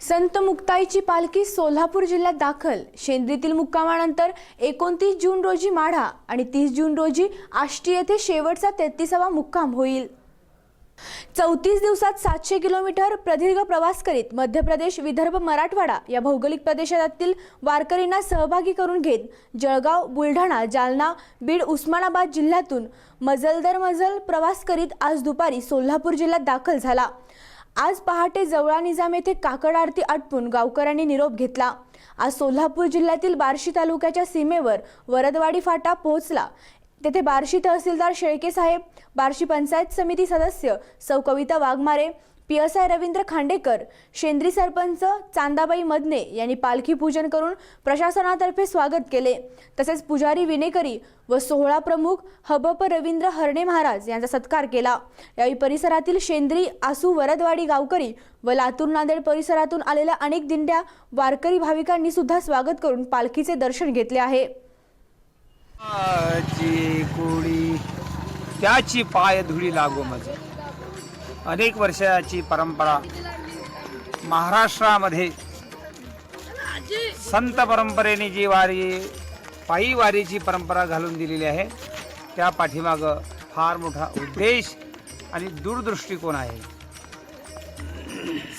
संत मुक्ताईची पालखी सोलापूर जिल्ह्यात दाखल. शेंद्रीतील मुक्कामानंतर एकोणतीस जून रोजी माढा आणि तीस जून रोजी आष्टी येथे शेवटचा तेहतीसावा मुक्काम होईल. चौतीस दिवसात सातशे किलोमीटर प्रदीर्घ प्रवास करीत मध्य प्रदेश विदर्भ मराठवाडा या भौगोलिक प्रदेशातील वारकरींना सहभागी करून घेत जळगाव बुलढाणा जालना बीड उस्मानाबाद जिल्ह्यातून मजल दर मजल प्रवास करीत आज दुपारी सोलापूर जिल्ह्यात दाखल झाला. आज पहाटे जवळा निजाम येथे काकड आरती आटपून गावकऱ्यांनी निरोप घेतला. आज सोलापूर जिल्ह्यातील बार्शी तालुक्याच्या सीमेवर वरदवाडी फाटा पोहोचला. तेथे बार्शी तहसीलदार शेळके साहेब बार्शी पंचायत समिती सदस्य सौ Kavita Waghmare P S I Ravindra Khandekar Shendri sarpanch Chandabai Madne यांनी पालखी पूजन करून प्रशासनातर्फे स्वागत केले. तसेच पुजारी विनेकरी व सोहळा प्रमुख हबप रवींद्र हरणे महाराज यांचा सत्कार केला. यावेळी परिसरातील शेंद्री आसू वरदवाडी गावकरी व लातूर नांदेड परिसरातून आलेल्या अनेक दिंड्या वारकरी भाविकांनी सुद्धा स्वागत करून पालखीचे दर्शन घेतले आहे. त्याची पाय धुळी लागो मज अनेक वर्षाची परंपरा महाराष्ट्रामध्ये संत परंपरेने जी वारी पायी वारीची परंपरा घालून दिलेली आहे त्या पाठीमागं फार मोठा उद्देश आणि दूरदृष्टिकोन आहे.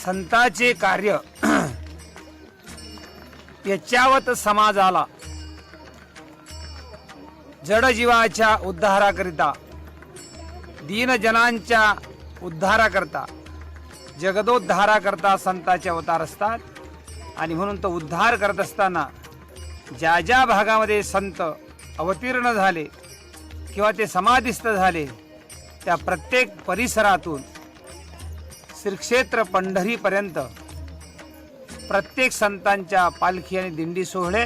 संताचे कार्य याच्यावत समाजाला जडजीवाच्या उद्धाराकरिता दीनजनांच्या उद्धाराकरता जगदोद्धाराकरता संताचे अवतार असतात. आणि म्हणून तो उद्धार करत असताना ज्या ज्या भागामध्ये संत अवतीर्ण झाले किंवा ते समाधिस्थ झाले त्या प्रत्येक परिसरातून श्रीक्षेत्र पंढरीपर्यंत प्रत्येक संतांच्या पालखी आणि दिंडी सोहळे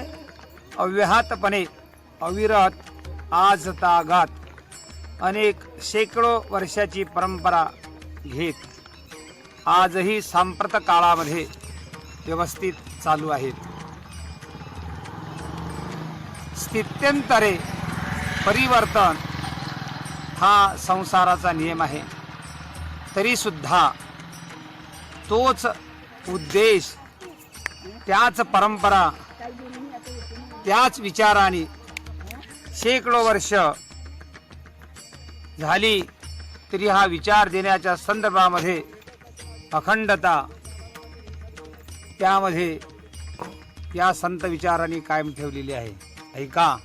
अव्याहतपणे अविरत आज तागात अनेक शेकडो वर्षाची परंपरा घेत. आजही सांप्रत काळामध्ये व्यवस्थित चालू आहेत. स्थित्यंतरे परिवर्तन हा संसाराचा नियम आहे. तरीसुद्धा तोच उद्देश त्याच परंपरा त्याच विचाराने शेकडो वर्ष झाली. तरी हा विचार देण्याच्या संदर्भामध्ये अखंडता त्यामध्ये या संत विचारांनी कायम ठेवलेली आहे. ऐका.